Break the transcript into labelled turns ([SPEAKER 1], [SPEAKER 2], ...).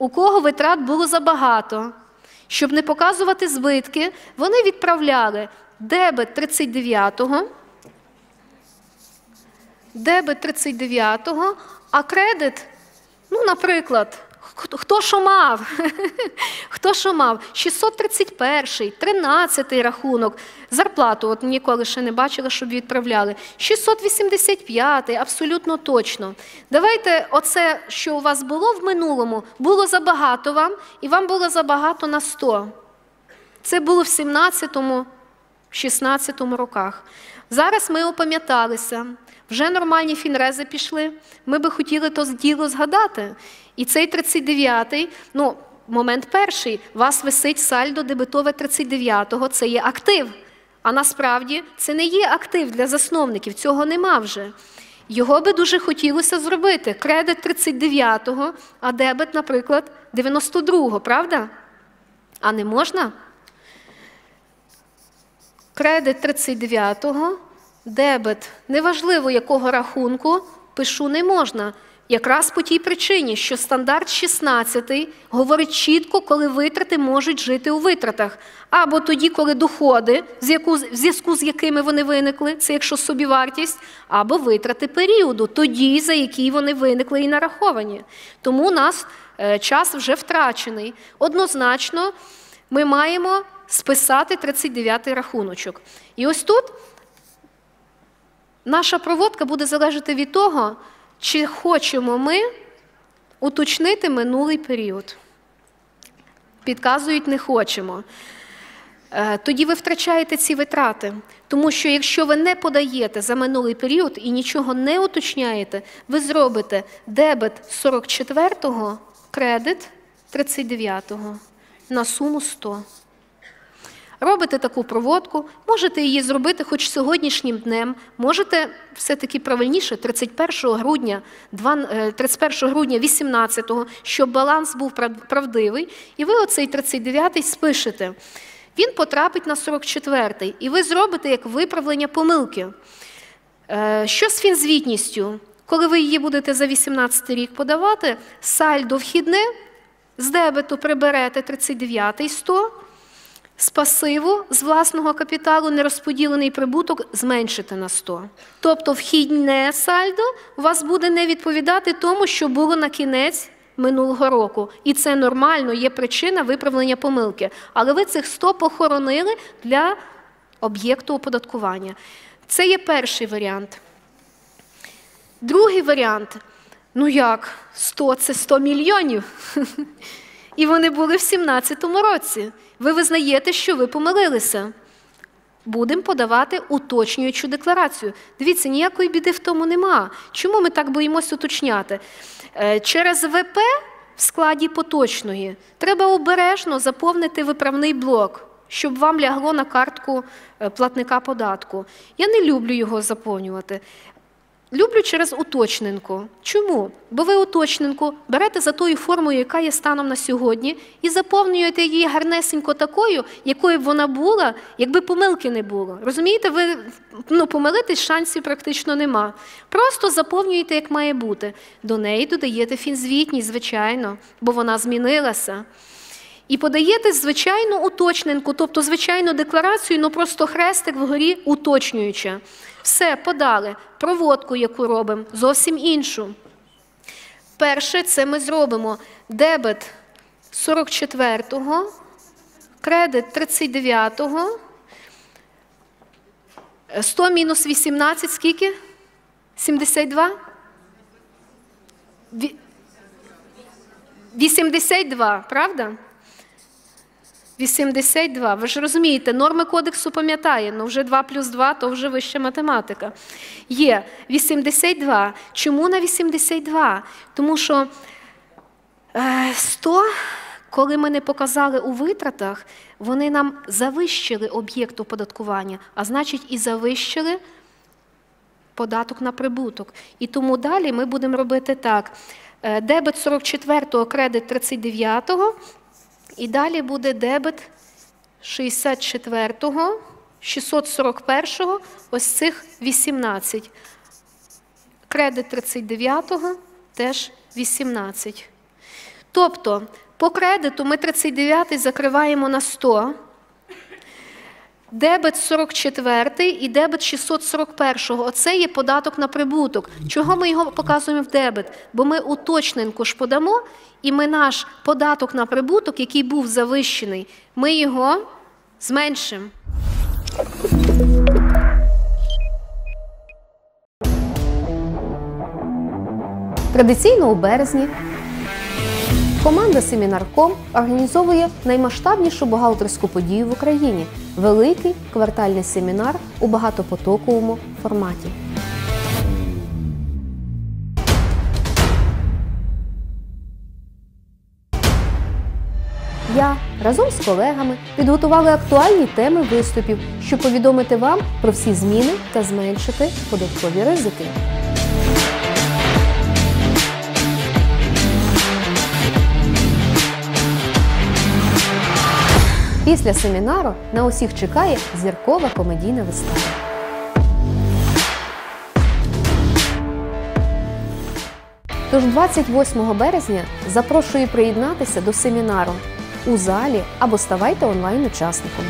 [SPEAKER 1] у кого витрат було забагато. Щоб не показувати збитки, вони відправляли дебет 39-го, дебет 39-го, а кредит, ну, наприклад, хто- що мав? Хто що мав? 631, 13 рахунок. Зарплату от ніколи ще не бачила, щоб відправляли. 685, абсолютно точно. Давайте оце, що у вас було в минулому, було забагато вам, і вам було забагато на 100. Це було в 17-му, 16-му роках. Зараз ми опам'яталися, вже нормальні фінрези пішли. Ми би хотіли то діло згадати. І цей 39-й, ну, момент перший, вас висить сальдо дебетове 39-го, це є актив. А насправді це не є актив для засновників, цього нема вже. Його би дуже хотілося зробити. Кредит 39-го, а дебет, наприклад, 92-го, правда? А не можна? Кредит 39-го, дебет, неважливо якого рахунку, пишу не можна. Якраз по тій причині, що стандарт 16 говорить чітко, коли витрати можуть жити у витратах. Або тоді, коли доходи, в зв'язку з якими вони виникли, це якщо собівартість, або витрати періоду, тоді, за який вони виникли і нараховані. Тому у нас е, час вже втрачений. Однозначно, ми маємо списати 39-й рахуночок. І ось тут наша проводка буде залежати від того, чи хочемо ми уточнити минулий період. Підказують, не хочемо. Е, Тоді ви втрачаєте ці витрати. Тому що якщо ви не подаєте за минулий період і нічого не уточняєте, ви зробите дебет 44-го, кредит 39-го на суму 100. Робите таку проводку, можете її зробити хоч сьогоднішнім днем, можете все-таки правильніше 31 грудня, е, 31 грудня 18-го, щоб баланс був прав- правдивий, і ви оцей 39-й спишете. Він потрапить на 44-й, і ви зробите як виправлення помилки. Е, Що з фінзвітністю? Коли ви її будете за 18 рік подавати, сальдо вхідне, з дебету приберете 39-й 100, з пасиву з власного капіталу нерозподілений прибуток зменшити на 100. Тобто вхідне сальдо у вас буде не відповідати тому, що було на кінець минулого року. І це нормально, є причина виправлення помилки. Але ви цих 100 похоронили для об'єкту оподаткування. Це є перший варіант. Другий варіант ну як, 100 це 100 мільйонів. І вони були в 17-му році. Ви визнаєте, що ви помилилися. Будемо подавати уточнюючу декларацію. Дивіться, ніякої біди в тому нема. Чому ми так боїмося уточняти? Е, Через ВП в складі поточної треба обережно заповнити виправний блок, щоб вам лягло на картку е, платника податку. Я не люблю його заповнювати. Люблю через уточненку. Чому? Бо ви уточненку берете за тою формою, яка є станом на сьогодні, і заповнюєте її гарнесенько такою, якою б вона була, якби помилки не було. Розумієте, ви ну, помилитись шансів практично нема. Просто заповнюєте, як має бути. До неї додаєте фінзвітність, звичайно, бо вона змінилася. І подаєте звичайну уточненку, тобто звичайну декларацію, ну просто хрестик вгорі уточнююча. Все, подали. Проводку, яку робимо, зовсім іншу. Перше, це ми зробимо дебет 44-го, кредит 39-го, 100 мінус 18, скільки? 72? 82, правда? 82. Ви ж розумієте, норми кодексу пам'ятає, ну вже 2 плюс 2, то вже вища математика. Є 82. Чому на 82? Тому що е, 100, коли ми не показали у витратах, вони нам завищили об'єкт оподаткування, а значить і завищили податок на прибуток. І тому далі ми будемо робити так. Е, Дебет 44-го, кредит 39-го, і далі буде дебет 64-го, 641-го, ось цих 18. Кредит 39-го теж 18. Тобто по кредиту ми 39-й закриваємо на 100, дебет 44 і дебет 641. Оце є податок на прибуток. Чого ми його показуємо в дебет? Бо ми уточненку ж подамо, і ми наш податок на прибуток, який був завищений, ми його зменшимо. Традиційно у березні команда Семінарком організовує наймасштабнішу бухгалтерську подію в Україні великий квартальний семінар у багатопотоковому форматі. Я разом з колегами підготували актуальні теми виступів, щоб повідомити вам про всі зміни та зменшити податкові ризики. Після семінару на усіх чекає зіркова комедійна вистава. Тож 28 березня запрошую приєднатися до семінару у залі або ставайте онлайн-учасником.